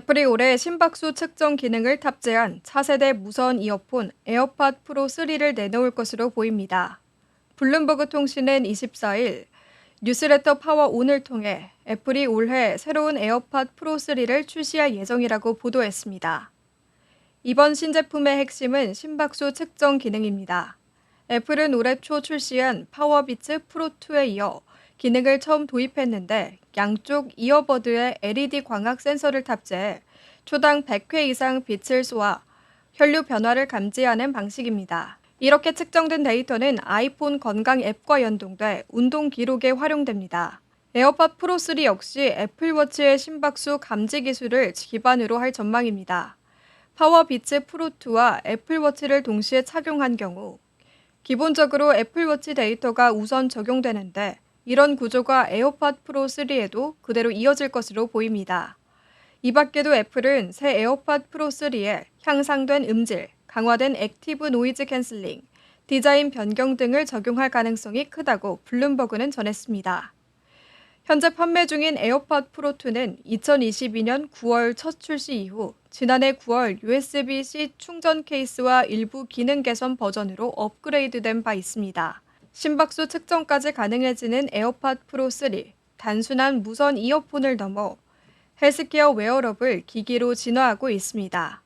애플이 올해 심박수 측정 기능을 탑재한 차세대 무선 이어폰 에어팟 프로 3를 내놓을 것으로 보입니다. 블룸버그 통신은 24일 뉴스레터 파워 온을 통해 애플이 올해 새로운 에어팟 프로 3를 출시할 예정이라고 보도했습니다. 이번 신제품의 핵심은 심박수 측정 기능입니다. 애플은 올해 초 출시한 파워비츠 프로2에 이어 기능을 처음 도입했는데 양쪽 이어버드에 LED 광학 센서를 탑재해 초당 100회 이상 빛을 쏘아 혈류 변화를 감지하는 방식입니다. 이렇게 측정된 데이터는 아이폰 건강 앱과 연동돼 운동 기록에 활용됩니다. 에어팟 프로 3 역시 애플워치의 심박수 감지 기술을 기반으로 할 전망입니다. 파워비츠 프로2와 애플워치를 동시에 착용한 경우 기본적으로 애플워치 데이터가 우선 적용되는데 이런 구조가 에어팟 프로 3에도 그대로 이어질 것으로 보입니다. 이 밖에도 애플은 새 에어팟 프로 3에 향상된 음질, 강화된 액티브 노이즈 캔슬링, 디자인 변경 등을 적용할 가능성이 크다고 블룸버그는 전했습니다. 현재 판매 중인 에어팟 프로 2는 2022년 9월 첫 출시 이후 지난해 9월 USB-C 충전 케이스와 일부 기능 개선 버전으로 업그레이드된 바 있습니다. 심박수 측정까지 가능해지는 에어팟 프로 3, 단순한 무선 이어폰을 넘어 헬스케어 웨어러블 기기로 진화하고 있습니다.